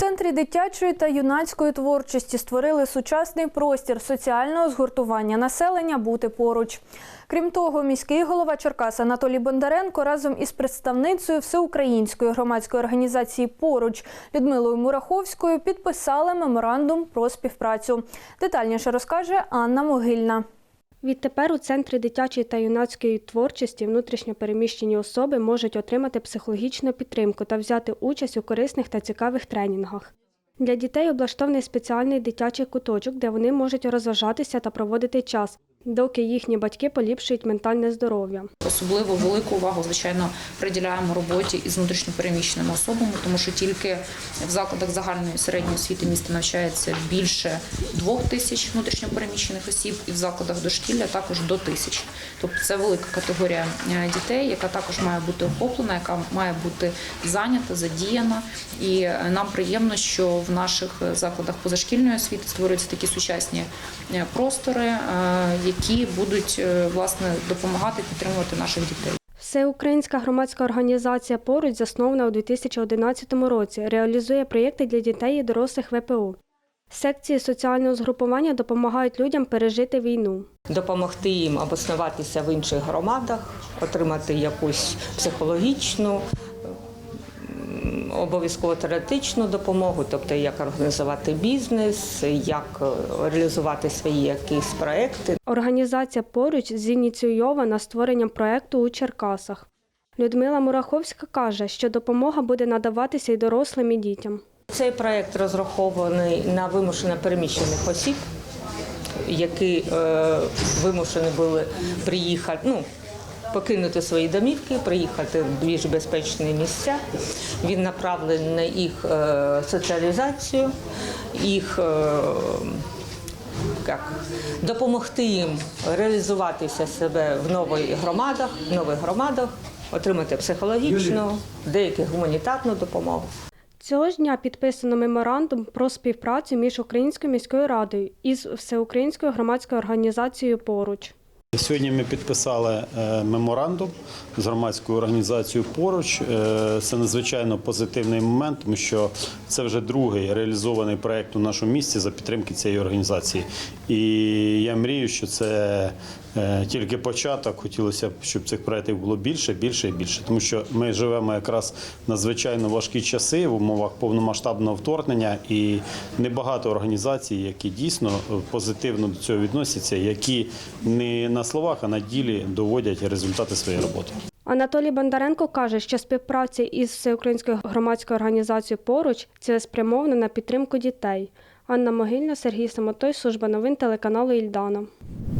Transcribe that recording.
центрі дитячої та юнацької творчості створили сучасний простір соціального згуртування населення бути поруч. Крім того, міський голова Черкас Анатолій Бондаренко разом із представницею всеукраїнської громадської організації Поруч Людмилою Мураховською підписали меморандум про співпрацю. Детальніше розкаже Анна Могильна. Відтепер у центрі дитячої та юнацької творчості внутрішньопереміщені особи можуть отримати психологічну підтримку та взяти участь у корисних та цікавих тренінгах. Для дітей облаштований спеціальний дитячий куточок, де вони можуть розважатися та проводити час, доки їхні батьки поліпшують ментальне здоров'я. Особливо велику увагу, звичайно, приділяємо роботі із внутрішньопереміщеними особами, тому що тільки в закладах загальної середньої освіти міста навчається більше двох тисяч внутрішньопереміщених осіб, і в закладах дошкілля також до тисячі. Тобто це велика категорія е, дітей, яка також має бути охоплена, яка має бути зайнята, задіяна. І е, нам приємно, що в наших закладах позашкільної освіти створюються такі сучасні е, простори, які будуть е, власне допомагати підтримувати наших дітей. Всеукраїнська громадська організація Поруч заснована у 2011 році, реалізує проєкти для дітей і дорослих ВПО. Секції соціального згрупування допомагають людям пережити війну. допомогти їм обоснуватися в інших громадах, отримати якусь психологічну, обов'язково теоретичну допомогу, тобто як організувати бізнес, як е, реалізувати свої якісь проекти. Організація поруч зініційована створенням проєкту у Черкасах. Людмила Мураховська каже, що допомога буде надаватися й дорослим і дітям. Цей проект розрахований на вимушено переміщених осіб, які е, вимушені були приїхати, ну, покинути свої домівки, приїхати в більш безпечні місця. Він направлений на їх е, соціалізацію, їх е, як, допомогти їм реалізуватися себе в нових громадах, в нових громадах, отримати психологічну, деяку гуманітарну допомогу. Цього ж дня підписано меморандум про співпрацю між Українською міською радою із Всеукраїнською громадською організацією Поруч. Сьогодні ми підписали е, меморандум з громадською організацією поруч. Е, Це надзвичайно позитивний момент, тому що це вже другий реалізований проект у нашому місті за підтримки цієї організації. І я мрію, що це тільки початок. Хотілося б, щоб цих проєктів було більше, більше і більше, тому що ми живемо якраз надзвичайно важкі часи в умовах повномасштабного вторгнення, і небагато організацій, які дійсно позитивно до цього відносяться, які не на словах, а на ділі доводять результати своєї роботи. Анатолій Бондаренко каже, що співпраця із Всеукраїнською громадською організацією Поруч цілеспрямована на підтримку дітей. Анна Могильна, Сергій Самотой, служба новин телеканалу Ільдана.